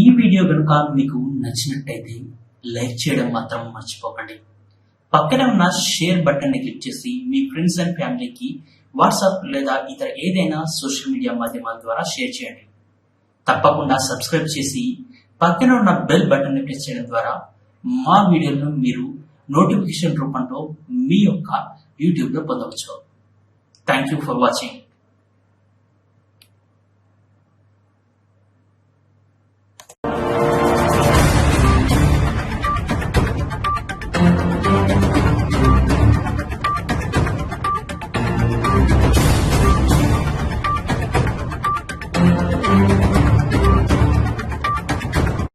ఈ వీడియో కనుక మీకు నచ్చినట్టయితే లైక్ చేయడం మాత్రం మర్చిపోకండి. పక్కనే ఉన్న షేర్ బటన్ని క్లిక్ చేసి మీ ఫ్రెండ్స్ అండ్ ఫ్యామిలీకి వాట్సాప్ లేదా ఇతర ఏదైనా సోషల్ మీడియా మాధ్యమాల ద్వారా షేర్ చేయండి. తప్పకుండా సబ్స్క్రైబ్ చేసి పక్కన ఉన్న బెల్ బటన్ని ప్రెస్ చేయడం ద్వారా మా వీడియోలను మీరు నోటిఫికేషన్ రూపంలో మీ యొక్క యూట్యూబ్లో పొందవచ్చు. Thank you for watching